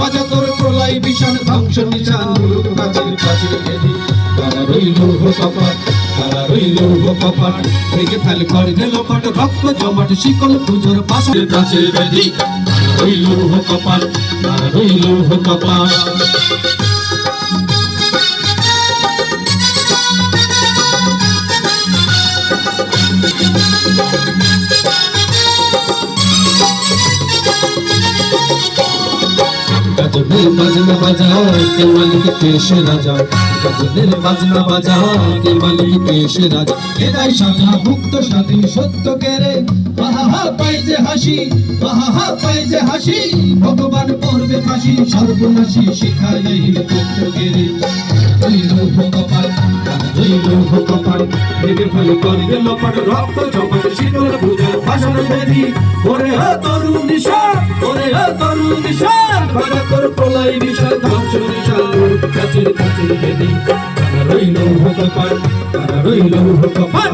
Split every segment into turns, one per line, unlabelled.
বাজা তোর প্রলয় বিশান ধ্বংস নিশান, মুলুক প্রাচীর প্রাচীর বেদি তারা রইল কপাট, তারা রইল কপাট। ভেঙে ফেল করে দিল পাট, রক্ত জমাট, শিকল পুজোর প্রাচীর তারা রইল কপাট, তারা রইল কপাট। গজবের বাজনা বাজা কে মালিক পেশে রাজা? গজবের বাজনা বাজা কে মালিক পেশে রাজা? এদাই সাজা ভুক্ত স্বাধীন সত্য কেরে আহা পাই যে হাসি আহা পাই যে হাসি, ভগবান করবে ফাঁসি, সর্বনাশী শিখায় পুত্র কেরে রইল ভগবান রইল ভগবান ভেবে ফেলে করবে লোপাট, রক্ত জমাট শিকল বুঝার ভাষণ বেদি, ওরে তরুণ নিশান তোর প্রলয় বিশাল ধ্বংস নিশাল কাছের কাছের বেদি। তারা রইল ভগবান তারা রইল ভগবান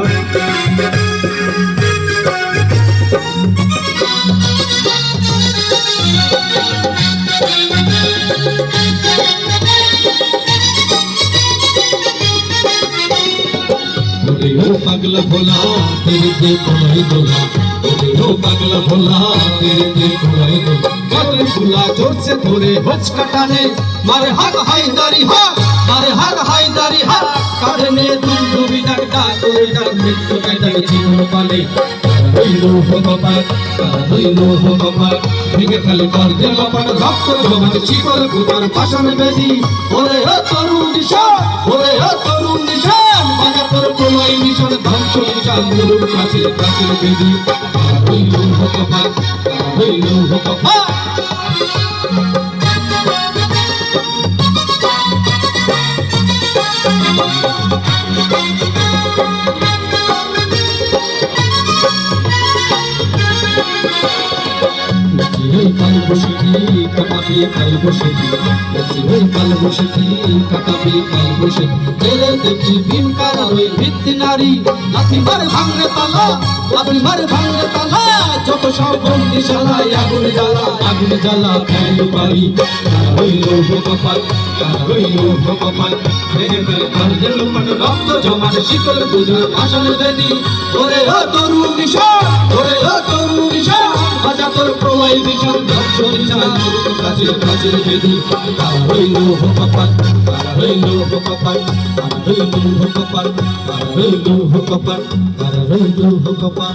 পাগলা ভোলা তেরে তে কোলাই দোলা ও পাগলা ভোলা, তেরে কোলাই দোলা কাটে ফুলা জোরসে ধরে হচ কাটানে মারে হাত হাইদারি হা। মারে হাত হাইদারি হা। নে তুই ডুবি ডাক ডাক তোর ডাক মৃত্যু কাইদাকে জীবন পালে। হইল ভগবান হইল ভগবান ভেঙে ফেলে কর দিল পান রক্ত জমান শিকল পুতার পাশান বেদি। ওরে ও তরুণ নিশান ওরে ও তরুণ নিশান কাছে কাছে বেদি হইল ভগবান হইল ভগবান লক্ষ্মী কাল বসেছি কাটাবি কাল বসেছি লক্ষ্মী কাল বসেছি কাটাবি কাল বসেছি জেলে দেখি ভীম কারা ওই ভিত্তি নারী। লাথি মারে ভাঙরে তালা, লাথি মারে ভাঙরে তালা। যত সব বন্দি শালায় আগুন জ্বালা আগুন জ্বালা ফেল পারি। হইল ভগবান হইল ভগবান ভেঙে ফেলে কাল দিল মানে রক্ত জমাট শিকল পুজোর ভাষণ দেনি ওরে ও তরু নিশান ওরে ও তরু প্রলয় বিশাল ধ্বংস নিশান কাছে কাছে বেদি তারা হইল ভগবান তারা হইল ভগবান তারা হইল ভগবান তারা হইল ভগবান তারা হইল ভগবান